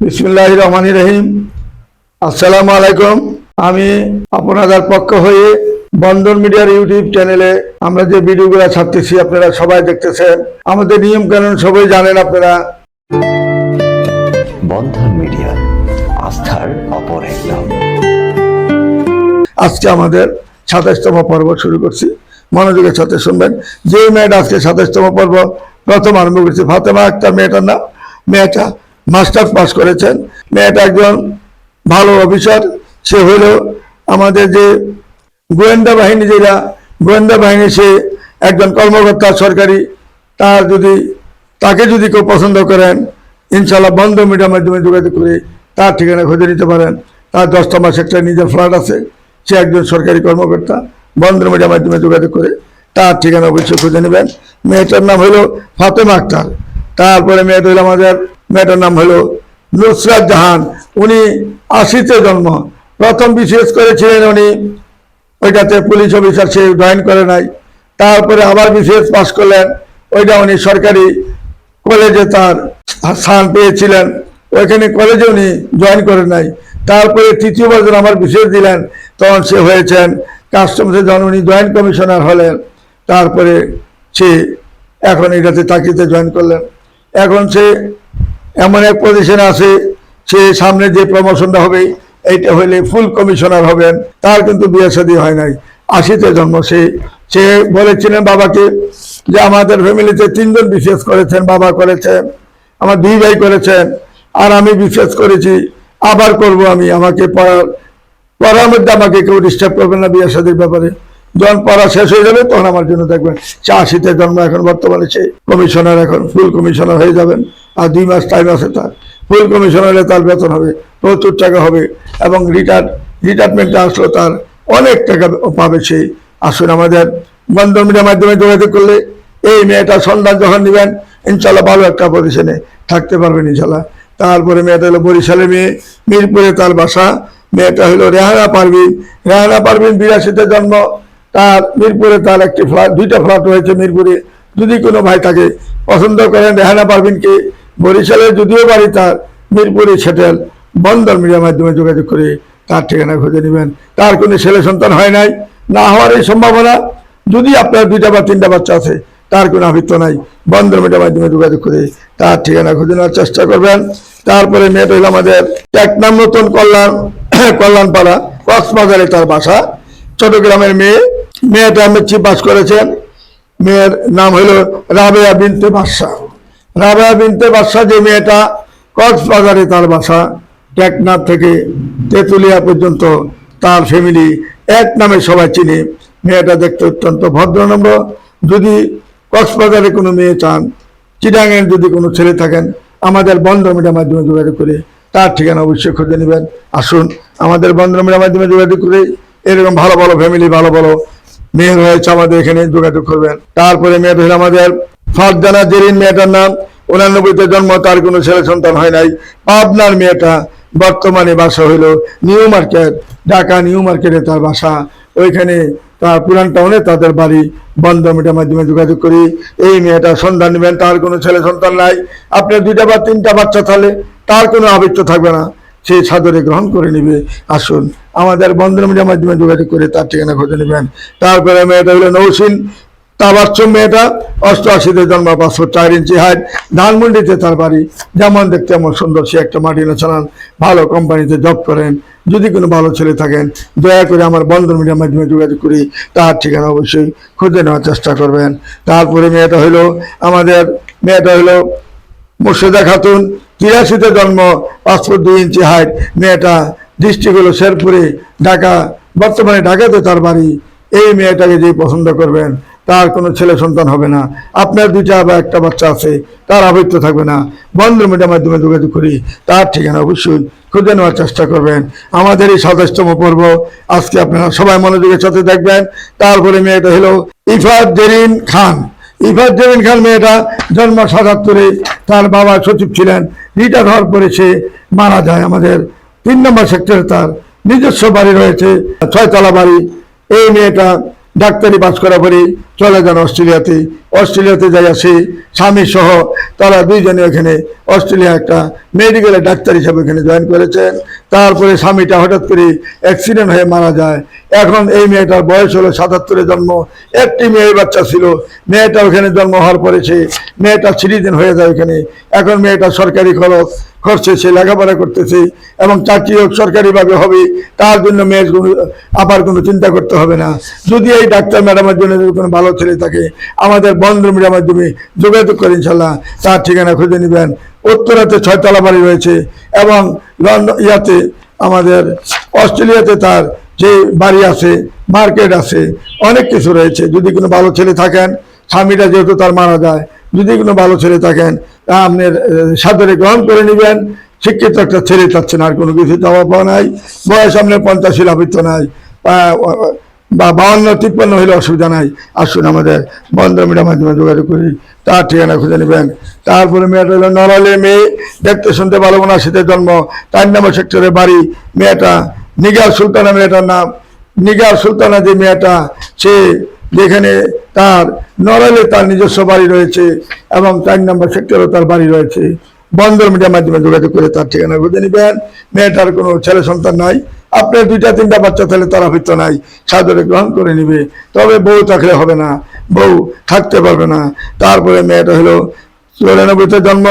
বিসমুল্লাহ রহমান রহিম আসসালামু আলাইকুম আমি আপনাদের পক্ষ হয়ে বন্ধন মিডিয়ার ইউটিউব চ্যানেলে আমরা যে ভিডিওগুলো ছাড়তেছি আপনারা সবাই দেখতেছেন। আমাদের নিয়ম কানুন সবাই জানেন আপনারা। বন্ধন মিডিয়া আস্থার অপর এক আজকে আমাদের সাতাশতম পর্ব শুরু করছি। মনোযোগের সাথে শুনবেন। যে মেয়েটা আজকে সাতাশতম পর্ব প্রথম আরম্ভ করছি ফাতেমা একটা মেয়েটার নাম। মেয়েটা মাস্টার্স পাস করেছেন। মেয়েটা একজন ভালো অফিসার। সে হলো আমাদের যে গোয়েন্দা বাহিনী যেটা, গোয়েন্দা বাহিনী সে একজন কর্মকর্তা সরকারি। তার যদি, তাকে যদি কেউ পছন্দ করেন ইনশাল্লাহ বন্ধ মিডিয়ার মাধ্যমে যোগাযোগ করে তার ঠিকানা খুঁজে নিতে পারেন। তার দশটা নম্বর সেক্টরে নিজের ফ্ল্যাট আছে। সে একজন সরকারি কর্মকর্তা। বন্ধ মিডিয়ার মাধ্যমে যোগাযোগ করে তার ঠিকানা অবশ্যই খুঁজে নেবেন। মেয়েটার নাম হলো ফাতেমা আক্তার। তারপরে মেয়েটা হলো আমাদের মেয়েটার নাম হলো নুসরাত জাহান। উনি আশিতে জন্ম। প্রথম বিশেষ করেছিলেন উনি। ওইটাতে পুলিশ অফিসার সে জয়েন করে নাই। তারপরে আবার বিশেষ পাশ করলেন। ওইটা উনি সরকারি কলেজে তার স্থান পেয়েছিলেন। ওইখানে কলেজে উনি জয়েন করে নাই। তারপরে তৃতীয় বছর আমার বিশেষ দিলেন। তখন সে হয়েছেন কাস্টমসে যখন উনি জয়েন্ট কমিশনার হলেন, তারপরে সে এখন এটাতে চাকরিতে জয়েন করলেন। এখন সে এমন এক পজিশনে আছে, সে সামনে যে প্রমোশনটা হবে, এইটা হইলে ফুল কমিশনার হবেন, তার কিন্তু বিয়ে শাদী হয় নাই। আশিতে জন্ম, সে সে বলেছিলেন বাবাকে যে আমাদের ফ্যামিলিতে তিনজন বিশেষ করেছেন, বাবা করেছেন, আমার দুই ভাই করেছেন, আর আমি বিশেষ করেছি, আবার করব আমি, আমাকে পড়ার পড়ার মধ্যে আমাকে কেউ ডিস্টার্ব করবেন না বিয়ে শাদীর ব্যাপারে। যখন পড়া শেষ হয়ে যাবে, তখন আমার জন্য দেখবেন, সে আশিতে জন্ম, এখন বর্তমানে সে কমিশনার এখন ফুল কমিশনার হয়ে যাবেন। আর দুই মাস টাইম আছে তার ফুল কমিশন হলে তার বেতন হবে প্রচুর টাকা হবে এবং রিটায়ার রিটায়ারমেন্টে আসলো তার অনেক টাকা পাবে সেই আসুন আমাদের বন্ধন মিডিয়ার মাধ্যমে যোগাযোগ করলে এই মেয়েটা সন্ধান যখন নেবেন ইনশাল্লাহ ভালো একটা পজিশনে থাকতে পারবেন ইনশাল্লাহ তারপরে মেয়েটা হলো বরিশালের মেয়ে, মিরপুরে তার বাসা। মেয়েটা হলো রেহানা পারভিন। রেহানা পারভিন বিরাশিতে জন্ম। তার মিরপুরে তার একটি ফ্ল্যাট দুইটা ফ্ল্যাট রয়েছে মিরপুরে। যদি কোনো ভাই তাকে পছন্দ করেন রেহানা পারভিনকে বরিশালে যদিও বাড়ি তার, মিরপুরে সেটেল, বন্দর মিডিয়ার মাধ্যমে যোগাযোগ করে তার ঠিকানা খুঁজে নেবেন। তার কোনো ছেলে সন্তান হয় নাই, না হওয়ার এই সম্ভাবনা। যদি আপনার দুইটা বা তিনটা বাচ্চা আছে, তার কোনো আবৃত্ত নাই। বন্দর মিডিয়ার মাধ্যমে যোগাযোগ করে তার ঠিকানা খুঁজে নেওয়ার চেষ্টা করবেন। তারপরে মেয়েটা হলো আমাদের এক নাম নতুন কল্যাণ, কল্যাণপাড়া, কক্সবাজারে তার বাসা। চট্টগ্রামের মেয়ে, মেয়েটা মেট্রিক পাস করেছেন। মেয়ের নাম হলো রাবেয়া বিনতে বাদশাহ। রাবেয়া বিনতে বাদশাহ যে মেয়েটা কক্সবাজারে তার বাসা, টেকনাফ থেকে তেঁতুলিয়া পর্যন্ত তার ফ্যামিলি এক নামে সবাই চিনে। মেয়েটা দেখতে অত্যন্ত ভদ্রনম্র যদি কক্সবাজারে কোনো মেয়ে চান চিটাঙের যদি কোনো ছেলে থাকেন, আমাদের বন্ধ মিডিয়ার মাধ্যমে যোগাযোগ করে তার ঠিকানা অবশ্যই খুঁজে নেবেন। আসুন, আমাদের বন্ধ মিডিয়ার মাধ্যমে যোগাযোগ করে এরকম ভালো ভালো ফ্যামিলি ভালো ভালো মেয়ে রয়েছে আমাদের এখানে যোগাযোগ করবেন। তারপরে হলো আমাদের ফারজানা জেরিন মেয়েটার নাম, উনানব্বইতে জন্ম, তার কোনো ছেলে সন্তান হয় নাই। পাবনার মেয়েটা বর্তমানে বাসা হইল নিউ মার্কেট, ঢাকা নিউ মার্কেটে তার বাসা। ওইখানে তার পুরান টাউনে তাদের বাড়ি বন্ধ মিটার মাধ্যমে যোগাযোগ করি। এই মেয়েটা সন্ধান নেবেন, তার কোনো ছেলে সন্তান নাই। আপনার দুইটা বা তিনটা বাচ্চা তাহলে তার কোনো আবৃত্ত থাকবে না। সে সাদরে গ্রহণ করে নিবে। আসুন, আমাদের বন্ধন মিডিয়ার মাধ্যমে যোগাযোগ করে তার ঠিকানা খুঁজে নেবেন। তারপরে মেয়েটা হলো নৌসিন তাবাচ্চম মেয়েটা অষ্টআশিতে জন্ম, পাঁচশো চার ইঞ্চি হাইট ধানমন্ডিতে তার বাড়ি। যেমন দেখতে এমন সুন্দর, সে একটা মাটি চালান ভালো কোম্পানিতে জব করেন। যদি কোনো ভালো ছেলে থাকেন, দয়া করে আমার বন্ধন মিডিয়ার মাধ্যমে যোগাযোগ করি। তার ঠিকানা অবশ্যই খুঁজে নেওয়ার চেষ্টা করবেন। তারপরে মেয়েটা হলো আমাদের, মেয়েটা হলো মুর্শিদা খাতুন, তিরাশিতে জন্ম পাঁচ ফুট দুই ইঞ্চি হাইট মেয়েটা ডিস্ট্রিক্ট হলো শেরপুরে, ঢাকা, বর্তমানে ঢাকাতে তার বাড়ি। এই মেয়েটাকে যে পছন্দ করবেন তার কোনো ছেলে সন্তান হবে না। আপনার দুইটা বা একটা বাচ্চা আছে, তার আবৃত্ত থাকবে না। বন্ধ মিডিয়ার মাধ্যমে যোগাযোগ করি। তার ঠিকানা অবশ্যই খুঁজে নেওয়ার চেষ্টা করবেন। আমাদের এই সাতাশতম পর্ব আজকে আপনারা সবাই মনোযোগের সাথে দেখবেন। তারপরে মেয়েটা হলো ইফাত জেরিন খান। ইফাত জেরিন খান মেয়েটা জন্ম সাতাত্তরে। তার বাবা সচিব ছিলেন। রিটায়ার হওয়ার পরে সে মারা যায়। আমাদের তিন নম্বর সেক্টরে তার নিজস্ব বাড়ি রয়েছে, ছয়তলা বাড়ি। এই মেয়েটা ডাক্তারি পাস করার পরে চলে যান অস্ট্রেলিয়াতে। অস্ট্রেলিয়াতে যাই আসি স্বামী সহ তারা দুইজনে এখানে অস্ট্রেলিয়া একটা মেডিকেলের ডাক্তার হিসাবে এখানে জয়েন করেছেন। তারপরে স্বামীটা হঠাৎ করে অ্যাক্সিডেন্ট হয়ে মারা যায়। এখন এই মেয়েটার বয়স হলো সাতাত্তরে জন্ম। একটি মেয়ে বাচ্চা ছিল। মেয়েটা ওখানে জন্ম হওয়ার পরে সে মেয়েটা সিটিজেন হয়ে যায় ওখানে। এখন মেয়েটা সরকারি খরচ, খরচে সে লেখাপড়া করতেছে এবং চাকরি হোক সরকারিভাবে হবে, তার জন্য মেয়ের কোনো আবার কোনো চিন্তা করতে হবে না। যদি এই ডাক্তার ম্যাডামের জন্য কোনো ভালো ছেলে থাকে, আমাদের বন্ধ মিডিয়ার মাধ্যমে যোগাযোগ করে ইনশাল্লাহ তার ঠিকানা খুঁজে নেবেন। উত্তরাতে ছয়তলা বাড়ি রয়েছে এবং লন্ডন ইয়াতে আমাদের অস্ট্রেলিয়াতে তার যে বাড়ি আছে, মার্কেট আছে, অনেক কিছু রয়েছে। যদি কোনো ভালো ছেলে থাকেন, স্বামীটা যেহেতু তার মারা যায়, যদি কোনো ভালো ছেলে থাকেন তা আপনার সাদরে গ্রহণ করে নেবেন। শিক্ষিত একটা ছেলে চাচ্ছেন, আর কোনো কিছু চাওয়া পাওয়া নাই। বয়স আপনার পঞ্চাশি লাভিত নাই। বা- বাউন্ন তিপ্পান্ন হলে অসুবিধা নাই। আসুন আমাদের বন্ধ মিডিয়ার মাধ্যমে যোগাযোগ করি। তার ঠিকানা খুঁজে নেবেন। তারপরে মেয়েটা হলো নড়ালে মেয়ে। দেখতে শুনতে ভালো মনে শীতের জন্ম তার নামে সেক্টরে বাড়ি। মেয়েটা নিগার সুলতানা মেয়েটার নাম। নিগার সুলতানা যে মেয়েটা, সে যেখানে তার নড়ালে তার নিজস্ব বাড়ি রয়েছে এবং চার নম্বর সেক্টরে তার বাড়ি রয়েছে। বন্দর মিডিয়ার মাধ্যমে যোগাযোগ করে তার ঠিকানা খুঁজে নেবেন। মেয়েটার কোনো ছেলে সন্তান নাই। আপনার দুইটা, তিনটা বাচ্চা তাহলে তারা হয়তো নাই, সাদরে গ্রহণ করে নিবে। তবে বউ থাকলে হবে না, বউ থাকতে পারবে না। তারপরে মেয়েটা হলো চুরানব্বইতে জন্ম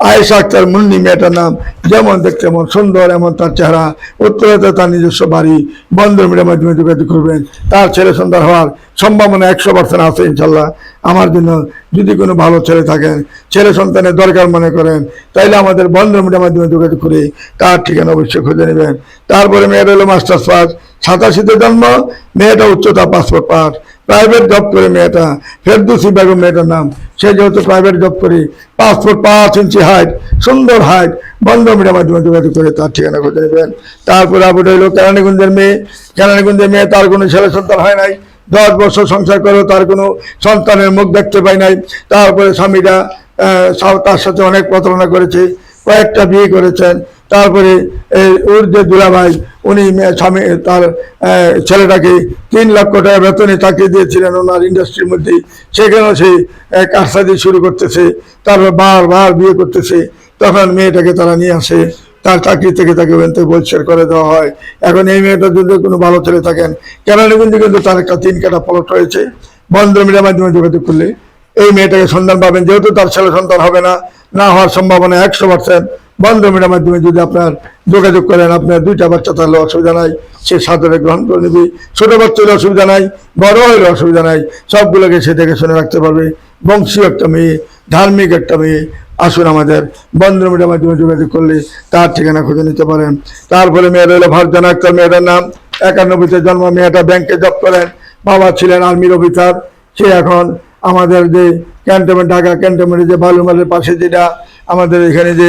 আয়েশা আক্তার মুন্নি মেয়েটার নাম, যেমন দেখতে এমন সুন্দর, এমন তার চেহারা। উত্তরাতে তার নিজস্ব বাড়ি বন্ধ মিডিয়ার মাধ্যমে যোগাযোগ করবেন। তার ছেলে সন্তান হওয়ার সম্ভাবনা একশো পার্সেন্ট আছে, ইনশাল্লাহ। আমার জন্য যদি কোনো ভালো ছেলে থাকেন, ছেলে সন্তানের দরকার মনে করেন, তাইলে আমাদের বন্ধ মিডিয়ার মাধ্যমে যোগাযোগ করে তার ঠিকানা অবশ্যই খুঁজে নেবেন। তারপরে মেয়েটা হলো মাস্টার্স পাস, সাতাশিতে জন্ম, মেয়েটা উচ্চতা পাসপোর্ট পাস প্রাইভেট জব করে মেয়েটা। ফেরদুসি বেগম মেয়েটার নাম। সে যেহেতু প্রাইভেট জব করে পাসপোর্ট পাঁচ ইঞ্চি হাইট সুন্দর হাইট বন্ধ মিডিয়ার মাধ্যমে যোগাযোগ করে তার ঠিকানা খুঁজে নেবেন। তারপরে আবুটা হলো কেরানীগঞ্জের মেয়ে। কেরানীগঞ্জের মেয়ে তার কোনো ছেলে সন্তান হয় নাই। দশ বছর সংসার করেও তার কোনো সন্তানের মুখ দেখতে পাই নাই। তারপরে স্বামীরা তার সাথে অনেক প্রতারণা করেছে, কয়েকটা বিয়ে করেছেন। তারপরে এই ওর যে দুলাভাই উনি স্বামী তার ছেলেটাকে তিন লক্ষ টাকা বেতনে চাকরি দিয়েছিলেন ওনার ইন্ডাস্ট্রির মধ্যে। সেখানেও সে আহ, কারসাজি শুরু করতেছে তারপর বারবার বিয়ে করতেছে। তখন মেয়েটাকে তারা নিয়ে আসে তার চাকরি থেকে তাকে ওখান থেকে করে দেওয়া হয়। এখন এই মেয়েটার যদি কোনো ভালো ছেলে থাকেন। কেরানীগঞ্জে কিন্তু তার একটা তিন কাটা পলট রয়েছে। বন্ধ মিডিয়ার মাধ্যমে যোগাযোগ করলে এই মেয়েটাকে সন্ধান পাবেন যেহেতু তার ছেলে সন্তান হবে না না হওয়ার সম্ভাবনা একশো পার্সেন্ট বন্ধ মিডিয়ার মাধ্যমে যদি আপনার যোগাযোগ করেন, আপনার দুইটা বাচ্চা তাহলে অসুবিধা নাই, সে সাদরে গ্রহণ করে নেবে। ছোট বাচ্চা হলে অসুবিধা নাই, বড় হলে অসুবিধা নাই, সবগুলোকে সে দেখে শুনে রাখতে পারবে। বংশীয় একটা মেয়ে, ধার্মিক একটা মেয়ে, আসুন আমাদের বন্ধ মিডিয়ার মাধ্যমে যোগাযোগ করলে তার ঠিকানা খুঁজে নিতে পারেন। তারপরে মেয়ের হলো ভারজানা আক্তার মেয়েটার নাম। একানব্বইতে জন্ম, মেয়েটা ব্যাংকে জব করেন। বাবা ছিলেন আর্মির অফিসার। সে এখন আমাদের যে ক্যান্টনমেন্ট ঢাকা ক্যান্টনমেন্টের যে বালুমালের পাশে যেটা আমাদের এখানে যে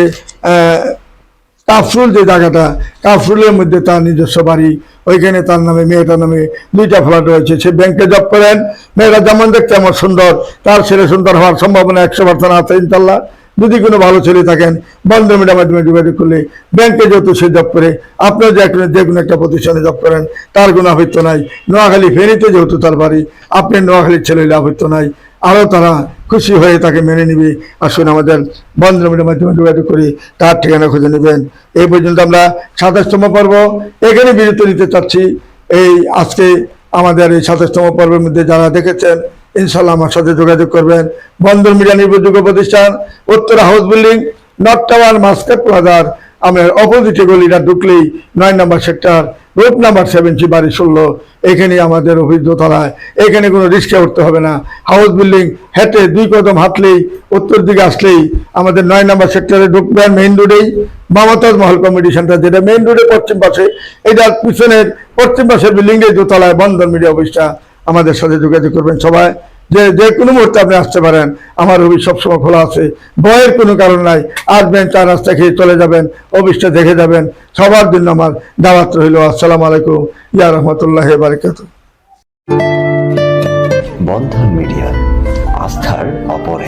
কাফরুল যে জায়গাটা, কাফরুলের মধ্যে তার নিজস্ব বাড়ি। ওইখানে তার নামে, মেয়েটার নামে দুইটা ফ্ল্যাট রয়েছে। সে ব্যাংকে জব করেন। মেয়েটা যেমন দেখতে আমার সুন্দর, তার ছেলে সুন্দর হওয়ার সম্ভাবনা একশো পার্সেন্ট আছে ইনশাল্লাহ যদি কোনো ভালো ছেলে থাকেন বন্ধ মিডিয়ার মাধ্যমে যোগাযোগ করলে ব্যাংকে যেহেতু সে জব করে, আপনিও যে কোনো যে কোনো একটা প্রতিষ্ঠানে জব করেন, তার কোনো আবৃত্ত নাই। নোয়াখালী ফেরিতে যেহেতু তার বাড়ি, আপনি নোয়াখালীর ছেলে হলে আবৃত্ত নাই। আরও তারা খুশি হয়ে তাকে মেনে নিবে আসুন আমাদের বন্ধ মিডিয়ার মাধ্যমে যোগাযোগ করি, তার ঠিকানা খুঁজে নেবেন। এই পর্যন্ত আমরা সাতাশতম পর্ব এখানে বিরতি নিতে চাচ্ছি। এই আজকে আমাদের এই সাতাশতম পর্বের মধ্যে যারা দেখেছেন ইনশাল্লাহ আমার সাথে যোগাযোগ করবেন। বন্দর মিডিয়া নির্ভরযোগ্য প্রতিষ্ঠান, Uttara house building north tower Muscat প্লাজার আমার অপোজিটে গলিটা ঢুকলেই নয় number sector route number seventy বাড়ি ষোলো এখানে আমাদের অফিস দোতলায়। এখানে কোনো রিক্সা উঠতে হবে না। হাউস বিল্ডিং হেঁটে দুই কদম হাঁটলেই, উত্তর দিকে আসলেই আমাদের নয় নাম্বার সেক্টরে ঢুকবেন main রোডেই Mumtaz Mahal committee centre যেটা মেইন রোডে পশ্চিম পাশে। এটার পিছনের, পশ্চিম পাশের বিল্ডিংয়ের দোতলায় বন্ধন মিডিয়া অফিসটা আমাদের সাথে যোগাযোগ করবেন সবাই। যে যে কোনো মুহূর্তে আপনি আসতে পারেন। আমার অফিস সবসময় খোলা আছে। ভয়ের কোনো কারণ নাই। আসবেন চা রাস্তা খেয়ে চলে যাবেন, অফিসটা দেখে যাবেন। সবার জন্য আমার দাওয়াত রইল। আসসালামু আলাইকুম। ইয়া রহমতুল্লাহ বারকাত। বন্ধন মিডিয়া, আস্থার অপর